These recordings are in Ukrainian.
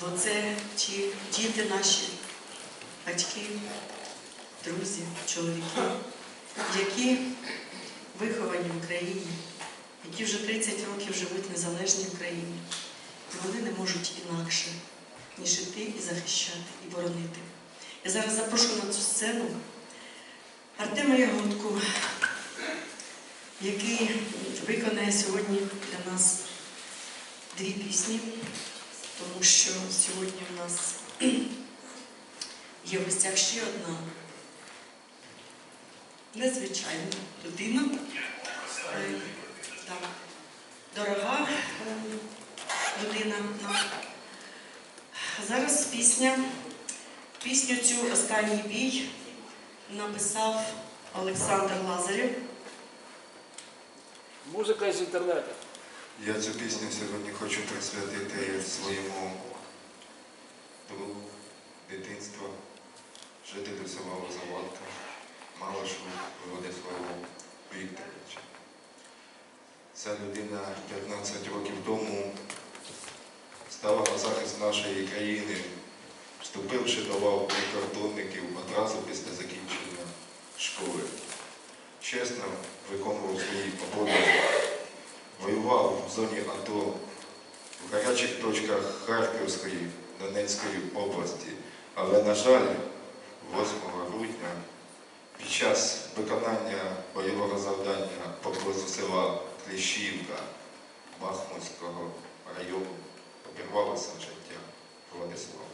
Бо це ті діти наші, батьки, друзі, чоловіки, які виховані в Україні, які вже 30 років живуть в незалежній Україні. І вони не можуть інакше, ніж іти і захищати, і боронити. Я зараз запрошу на цю сцену Артема Ягодку, який виконає сьогодні для нас дві пісні, тому що сьогодні у нас є в гостях ще одна незвичайна людина. Е, Так, дорога е, людина. Зараз пісня. Пісню цю останній бій написав Олександр Лазарєв. Музика з інтернету. Я цю пісню сьогодні хочу присвятити своєму другу дитинства, жителю села Лозаватка, Малашу Владиславу Вікторовича. Ця людина 15 років тому стала на захист нашої країни, вступивши до лав прикордонників одразу після закінчення школи. Чесно виконував свої обов'язки воював в зоні АТО в гарячих точках Харківської, Донецької області. Але, на жаль, 8 грудня під час виконання бойового завдання поблизу села Кліщівка Бахмутського району обірвалося життя Владислава.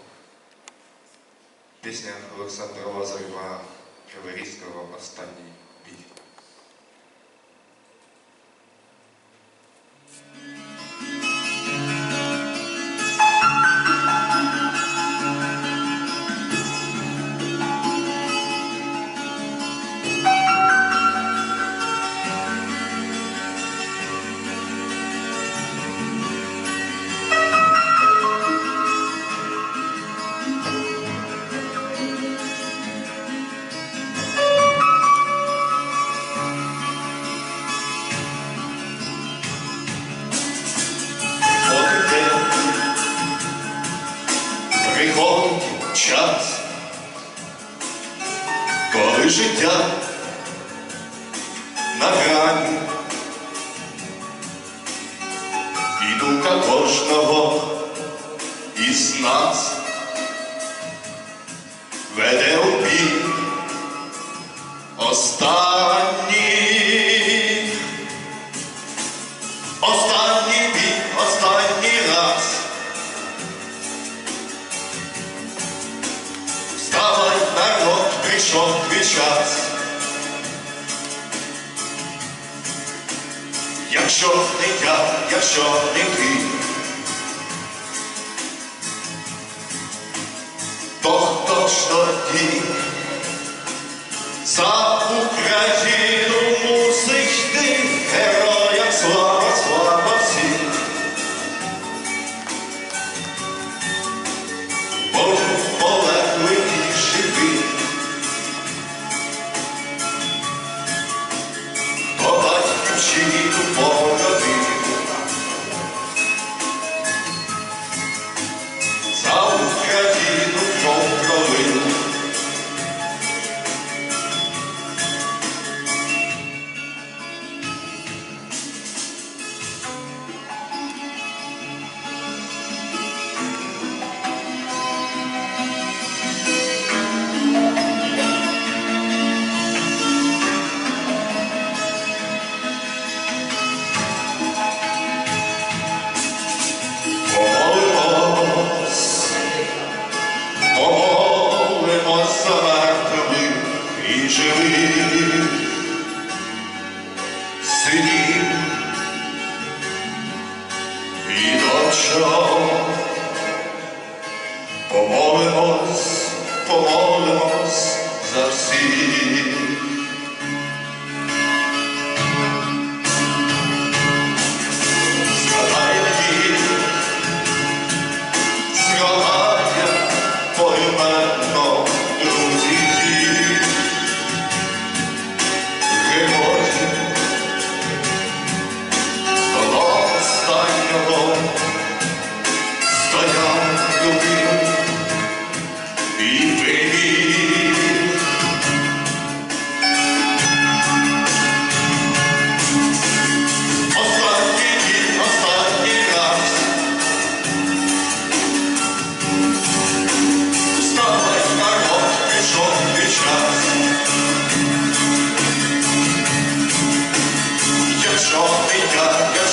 Пісня Олександра Лазарєва Криворізького Останній і думка кожного із нас веде у бій останній. Останній бій, останній раз. Вставай, народ, прийшов твій час. Якщо не я, якщо не ти, то хто ж тоді за Україну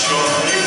chorei.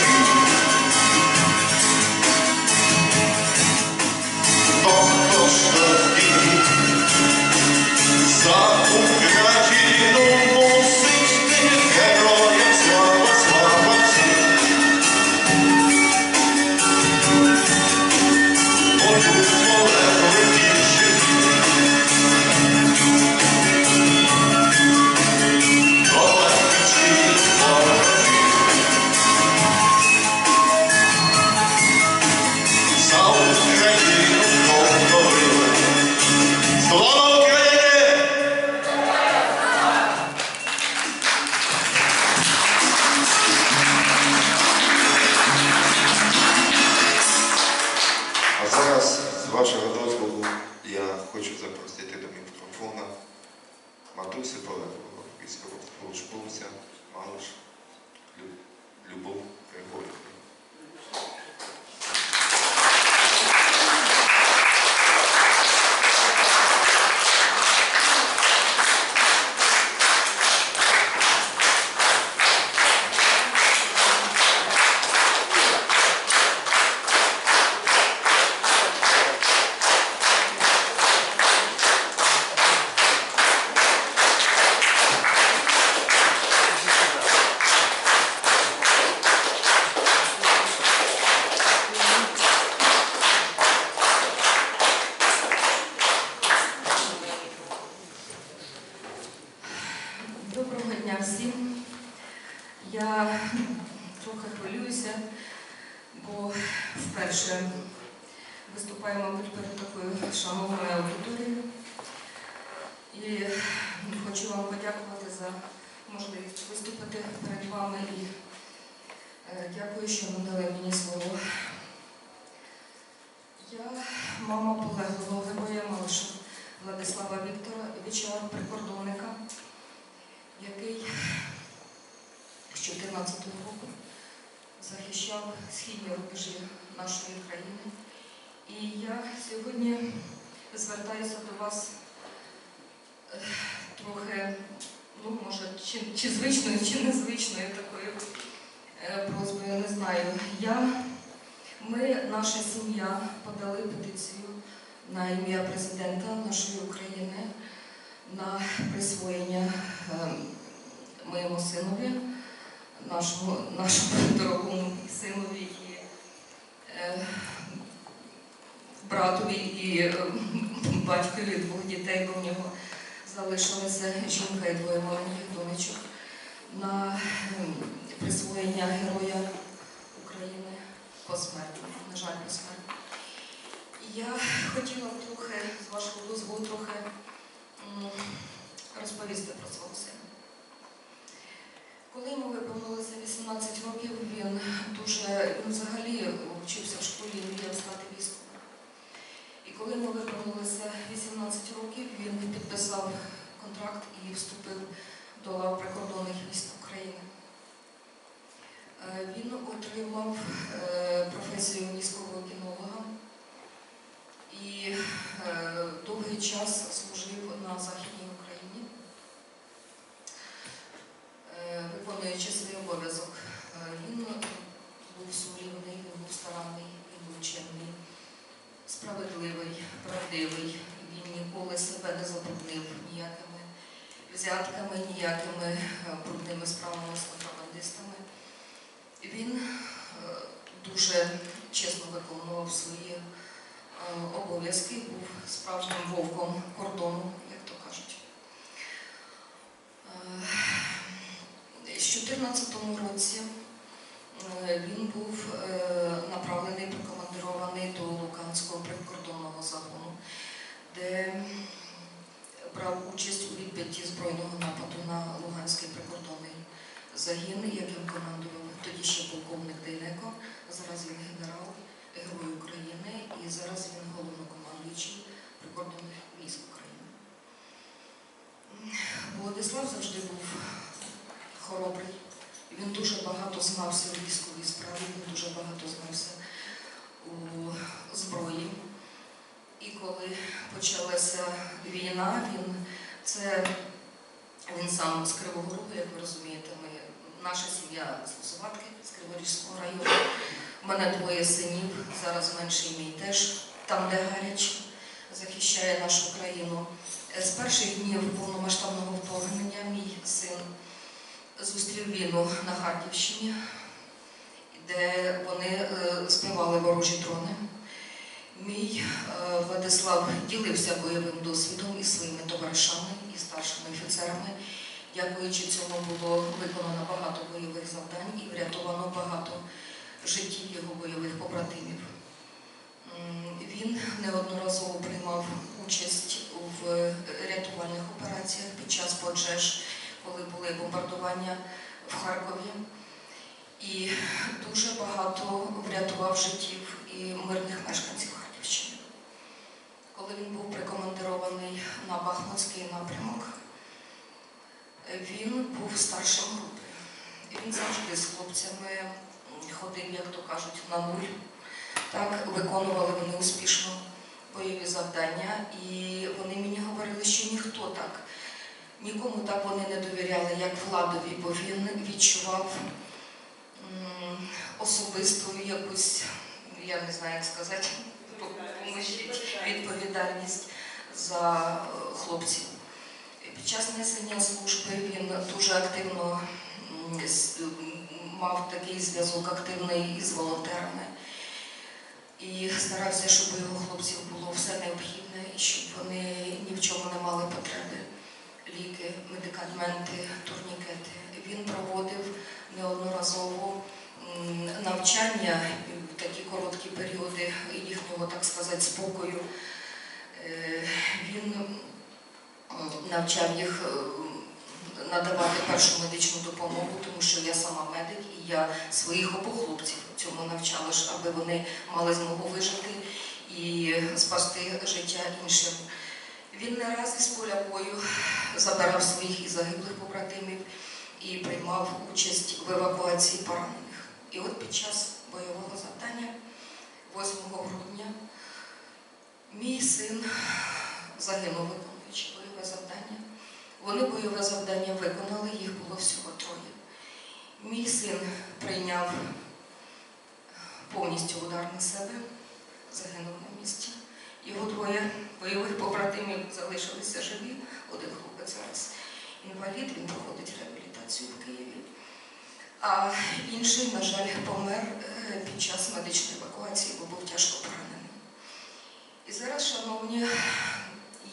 Захищав східні рубежі нашої країни. І я сьогодні звертаюся до вас е, трохи, ну, може, чи, чи звичною, чи незвичною такою е, просьбою, не знаю. Я, ми, наша сім'я, подали петицію на ім'я президента нашої України на присвоєння е, моєму синові, нашому, нашому дорогому синові і е, братові і е, батькові двох дітей, бо в нього залишилася жінка і двоє маленьких донечок на е, присвоєння Героя України посмертно, на жаль, посмертно. Я хотіла трохи, з вашого дозволу, трохи розповісти про свого сина. Коли йому виповнилося 18 років, він дуже він взагалі вчився в школі і мріяв стати військовим. І коли йому виповнилося 18 років, він підписав контракт і вступив до лав прикордонних військ України. Е, Він отримав е, професію військового кінолога і е, довгий час служив на Західній Україні, Е, виконуючи свій обов'язок. Е, Він був сумлівний, він був старанний, він був чемний, справедливий, правдивий. Він ніколи себе не забруднив ніякими взятками, ніякими е, брудними справами з контрабандистами. Він е, дуже чесно виконував свої е, обов'язки, був справжнім вовком кордону, як то кажуть. Е, З 2014 році е, він був е, направлений, прикомандирований до Луганського прикордонного загону, де брав участь у відбитті збройного нападу на Луганський прикордонний загін, яким командував тоді ще полковник Дейнеко, зараз він генерал, герой України і зараз він головнокомандуючий прикордонних військ України. Володислав завжди був хоробрий. Він дуже багато знався у військовій справі, він дуже багато знався у зброї. І коли почалася війна, він це він сам з Кривого Рогу, як ви розумієте, ми, наша сім'я з Лозоватки, з Криворізького району. У мене двоє синів, зараз менший мій теж, там, де гаряче, захищає нашу країну. З перших днів повномасштабного вторгнення мій син зустрів війну на Харківщині, де вони е, збивали ворожі дрони. Мій е, Владислав ділився бойовим досвідом із своїми товаришами і старшими офіцерами. Дякуючи цьому було виконано багато бойових завдань і врятовано багато життів його бойових побратимів. Він неодноразово приймав участь в рятувальних операціях під час пожеж, коли були бомбардування в Харкові. І дуже багато врятував життів і мирних мешканців Харківщини. Коли він був прикомандирований на Бахмутський напрямок, він був старшим групи. Він завжди з хлопцями ходив, як то кажуть, на нуль. Так виконували вони успішно бойові завдання, і вони мені говорили, що ніхто так нікому так вони не довіряли, як владові, бо він відчував особисту якусь, я не знаю, як сказати, відповідальність за е, хлопців. Під час несення служби він дуже активно мав такий зв'язок активний із волонтерами і старався, щоб його хлопців було все необхідне і щоб вони ні в чому не мали потреби. Ліки, медикаменти, турнікети. Він проводив неодноразово навчання в такі короткі періоди їхнього, так сказати, спокою. Е, Він навчав їх е, надавати першу медичну допомогу, тому що я сама медик, і я своїх обох хлопців цьому навчала, аби вони мали змогу вижити і спасти життя іншим. Він не раз із поля бою забирав своїх і загиблих побратимів і приймав участь в евакуації поранених. І от під час бойового завдання, 8 грудня, мій син загинув виконуючи бойове завдання. Вони бойове завдання виконали, їх було всього троє. Мій син прийняв повністю удар на себе, загинув на місці. Його двоє бойових побратимів залишилися живі. Один хлопець зараз інвалід, він проходить реабілітацію в Києві. А інший, на жаль, помер е, під час медичної евакуації, бо був тяжко поранений. І зараз, шановні,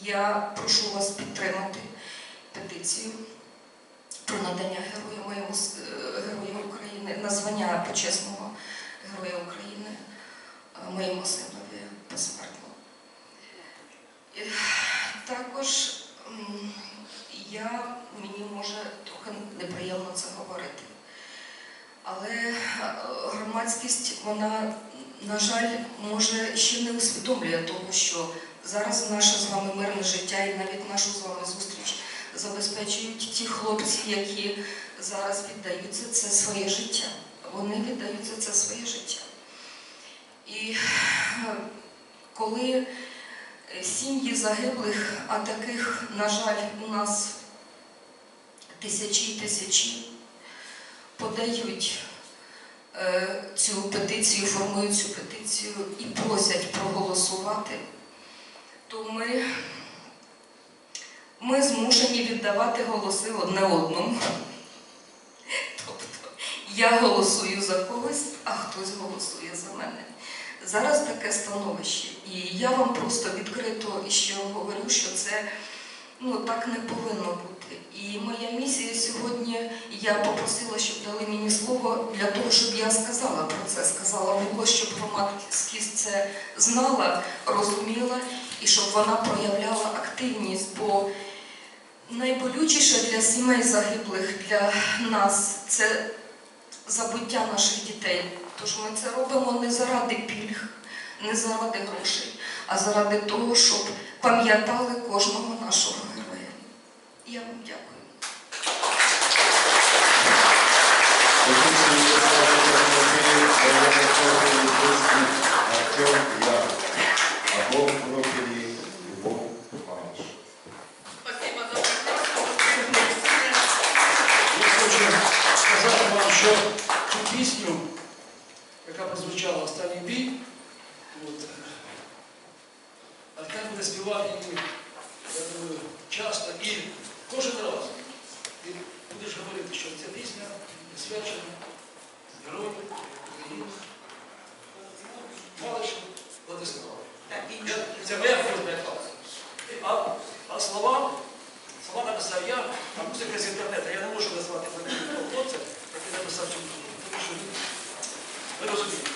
я прошу вас підтримати петицію про надання героя е, героя України, названня почесного Героя України е, моєму. І Також я, мені може трохи неприємно це говорити. Але е, громадськість, вона, на жаль, може ще не усвідомлює того, що зараз наше з вами мирне життя і навіть нашу з вами зустріч забезпечують ті хлопці, які зараз віддаються це своє життя. Вони віддають за це своє життя. І е, коли е, сім'ї загиблих, а таких, на жаль, у нас тисячі і тисячі, подають е, цю петицію, формують цю петицію і просять проголосувати, то ми, ми змушені віддавати голоси одне одному. Тобто я голосую за когось, а хтось голосує за мене. Зараз таке становище. І я вам просто відкрито ще говорю, що це ну, так не повинно бути. І моя місія сьогодні, я попросила, щоб дали мені слово для того, щоб я сказала про це, сказала голос, щоб громадськість це знала, розуміла і щоб вона проявляла активність. Бо найболючіше для сімей загиблих, для нас це забуття наших дітей. Тож ми це робимо не заради пільг, не заради грошей, а заради того, щоб пам'ятали кожного нашого героя. Я вам дякую. В профілі Я хочу сказати вам, що цю пісню, яка прозвучала останній бій, от, Артем буде співати я думаю, часто і кожен раз. І будеш говорити, що ця пісня присвячена герою України. Малишу Владиславу. Я- Це моя як. А, а слова, слова написав я, а музика з інтернету. Я не можу назвати фамілію хлопця, який написав цю музику. Тому що ви розумієте.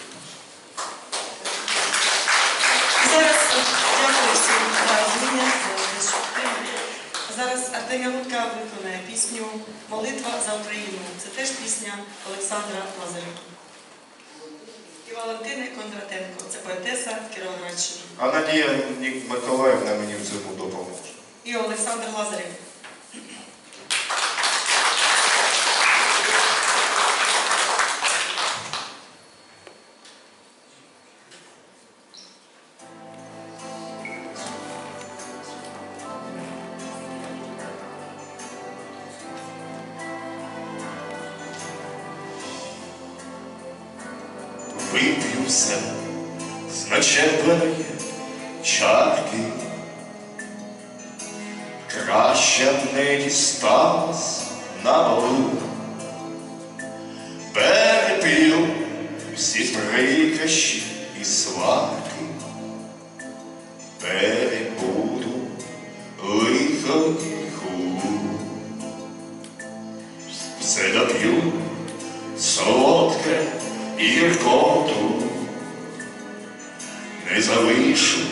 Зараз дякую всім що. Зараз Артем Лутка виконає пісню Молитва за Україну. Це теж пісня Олександра Лазарюка. І Валентини Кондратенко. Це поетеса Кіровоградщини. А Надія Миколаївна мені в цьому допоможе. І Олександр Лазарів. тиху, все доп'ю солодке і гіркоту, не залишу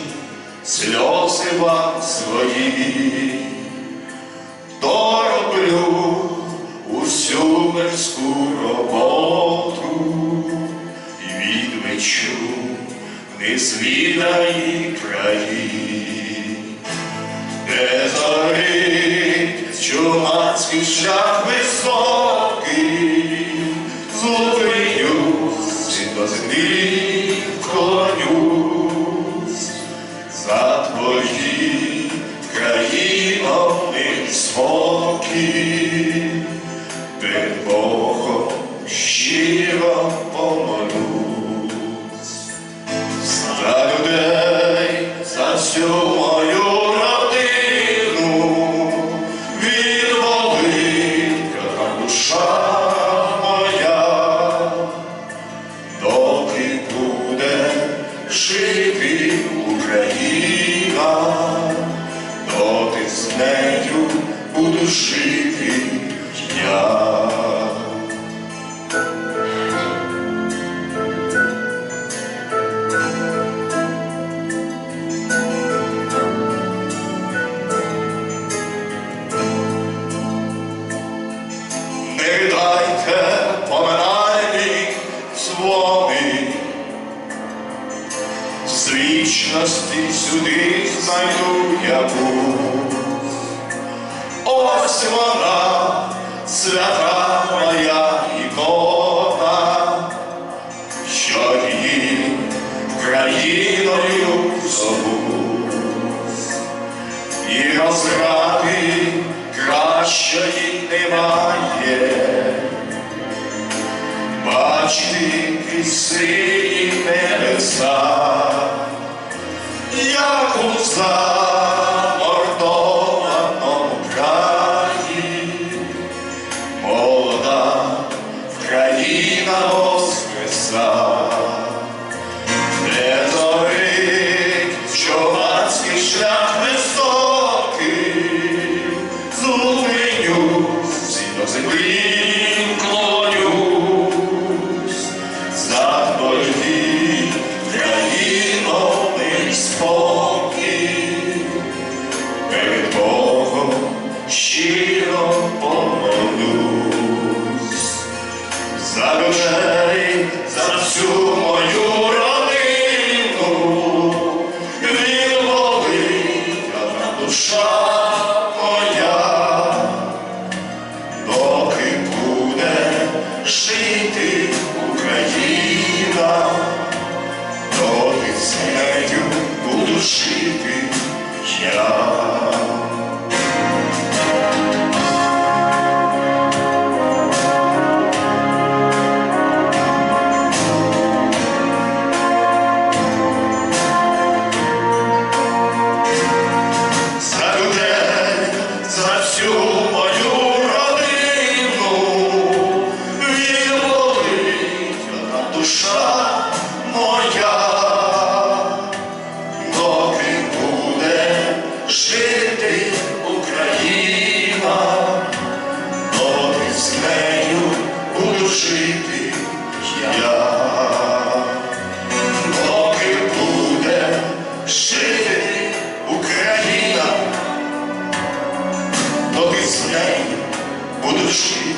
you.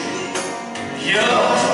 Yeah.